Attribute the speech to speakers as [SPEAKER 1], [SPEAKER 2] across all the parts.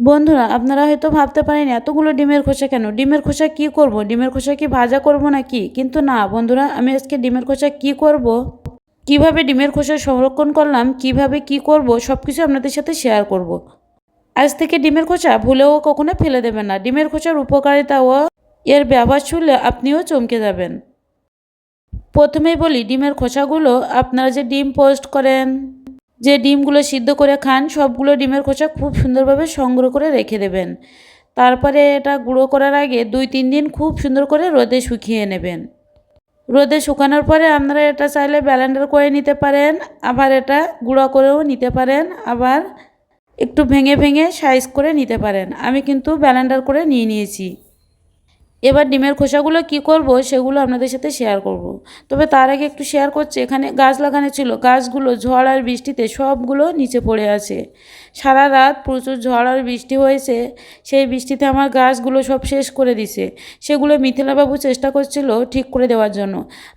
[SPEAKER 1] বন্ধুরা, আপনারা হয়তো ভাবতে পারেন, এতগুলো ডিমের খোসা কেন? ডিমের খোসা কি করব? ডিমের খোসা কি ভাজা করব না কি কিন্তু না, বন্ধুরা, আমি আজকে ডিমের খোসা কি করব? কীভাবে ডিমের খোসা সংরক্ষণ করলাম? কীভাবে কি করব? সব কিছু আপনাদের সাথে শেয়ার করব। আজ থেকে ডিমের খোসা ভুলেও কখনো ফেলে দেবেন না। ডিমের খোসার উপকারিতা ও এর ব্যবহার শুনলে আপনিও চমকে যাবেন। প্রথমেই বলি, ডিমের খোসাগুলো আপনারা যে ডিম পোস্ট করেন যে ডিমগুলো সিদ্ধ করে খান, সবগুলো ডিমের খোসা খুব সুন্দরভাবে সংগ্রহ করে রেখে দেবেন। তারপরে এটা গুঁড়ো করার আগে দুই তিন দিন খুব সুন্দর করে রোদে শুকিয়ে নেবেন। রোদে শুকানোর পরে আপনারা এটা চাইলে ব্যালেন্ডার করে নিতে পারেন, আবার এটা গুঁড়ো করেও নিতে পারেন, আবার একটু ভেঙে ভেঙে সাইজ করে নিতে পারেন। আমি কিন্তু ব্যালেন্ডার করে নিয়ে নিয়েছি। এবার ডিমের খোসাগুলো কি করব সেগুলো আপনাদের সাথে শেয়ার করব। তবে তার আগে একটু শেয়ার করছে, এখানে গাছ লাগানো ছিল, গাছগুলো ঝড় আর বৃষ্টিতে সবগুলো নিচে পড়ে আছে। সারা রাত প্রচুর ঝড় আর বৃষ্টি হয়েছে, সেই বৃষ্টিতে আমার গাছগুলো সব শেষ করে দিছে। সেগুলো মিথিলাবাবু চেষ্টা করছিল ঠিক করে দেওয়ার জন্য।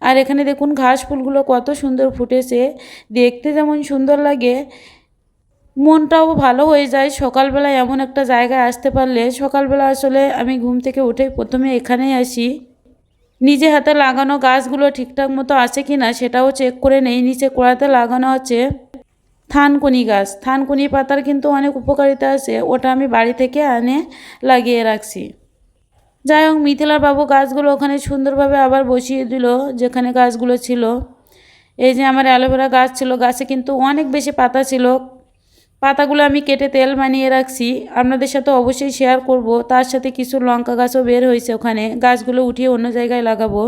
[SPEAKER 1] আর এখানে দেখুন ঘাস ফুলগুলো কত সুন্দর ফুটেছে, দেখতে যেমন সুন্দর লাগে মনটাও ভালো হয়ে যায়। সকালবেলা এমন একটা জায়গায় আসতে পারলে সকালবেলা আসলে আমি ঘুম থেকে উঠে প্রথমে এখানেই আসি। নিজে হাতে লাগানো গাছগুলো ঠিকঠাক মতো আছে কি না সেটাও চেক করে নেই। নিচে কোড়াতে লাগানো আছে থানকুনি গাছ। থানকুনি পাতার কিন্তু অনেক উপকারিতা আছে। ওটা আমি বাড়ি থেকে আনে লাগিয়ে রাখছি। যাই হোক মিথিলার বাবু গাছগুলো ওখানে সুন্দরভাবে আবার বসিয়ে দিল, যেখানে গাছগুলো ছিল। এই যে আমার অ্যালোভেরা গাছ ছিল, গাছে কিন্তু অনেক বেশি পাতা ছিল। পাতাগুলো আমি কেটে তেল বানিয়ে রাখছি। আপনাদের সাথে অবশ্যই শেয়ার করব। তার সাথে কিছু লঙ্কা গাছও বের হয়েছে ওখানে। গাছগুলো উঠিয়ে অন্য জায়গায় লাগাবো।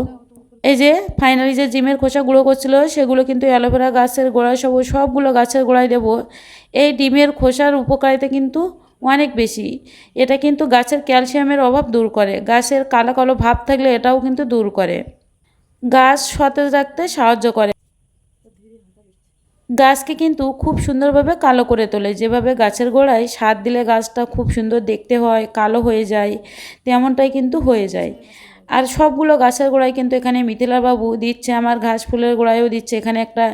[SPEAKER 1] এই যে ফাইনালি যে জিমের খোসা গুঁড়ো করছিল, সেগুলো কিন্তু অ্যালোভেরা গাছের গোড়ায় সব, সবগুলো গাছের গোড়ায় দেবো। এই ডিমের খোসার উপকারিতা কিন্তু অনেক বেশি। এটা কিন্তু গাছের ক্যালসিয়ামের অভাব দূর করে। গাছের কালো কালো ভাব থাকলে এটাও কিন্তু দূর করে। গাছ সতেজ রাখতে সাহায্য করে। গাছকে কিন্তু খুব সুন্দরভাবে কালো করে তোলে। যেভাবে গাছের গোড়ায় সার দিলে গাছটা খুব সুন্দর দেখতে হয়, কালো হয়ে যায়, তেমনটাই কিন্তু হয়ে যায়। আর সবগুলো গাছের গোড়ায় কিন্তু এখানে মিথিলা বাবু দিচ্ছে, আমার ঘাস ফুলের গোড়ায়ও দিচ্ছে। এখানে একটা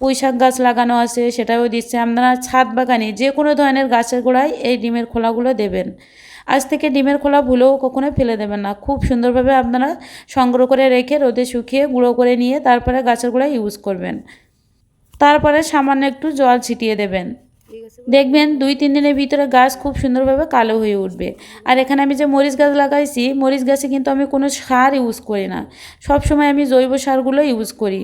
[SPEAKER 1] পুঁইশাক গাছ লাগানো আছে, সেটাও দিচ্ছে। আপনারা ছাদ বাগানে যে কোনো ধরনের গাছের গোড়ায় এই ডিমের খোলাগুলো দেবেন। আজ থেকে ডিমের খোলা ভুলেও কখনো ফেলে দেবেন না। খুব সুন্দরভাবে আপনারা সংগ্রহ করে রেখে রোদে শুকিয়ে গুঁড়ো করে নিয়ে তারপরে গাছের গোড়ায় ইউজ করবেন। তারপরে সামান্য একটু জল ছিটিয়ে দেবেন। দেখবেন দুই, তিন দিনের ভিতরে গাছ খুব সুন্দরভাবে কালো হয়ে উঠবে। আর এখানে আমি যে মরিচ গাছ লাগাইছি, মরিচ গাছে কিন্তু আমি কোনো সার ইউজ করি না। সব সময় আমি জৈব সারগুলো ইউজ করি।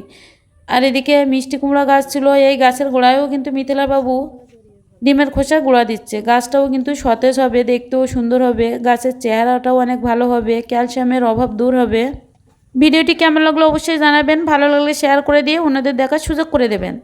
[SPEAKER 1] আর এদিকে মিষ্টি কুমড়া গাছ ছিল, এই গাছের গোড়ায়ও কিন্তু মিথিলা বাবু ডিমের খোসা গুঁড়া দিচ্ছে। গাছটাও কিন্তু সতেজ হবে, দেখতেও সুন্দর হবে। গাছের চেহারাটাও অনেক ভালো হবে, ক্যালসিয়ামের অভাব দূর হবে। ভিডিওটি কেমন লাগল অবশ্যই জানাবেন, ভালো লাগলে শেয়ার করে দিয়ে অন্যদের দেখার সুযোগ করে দেবেন।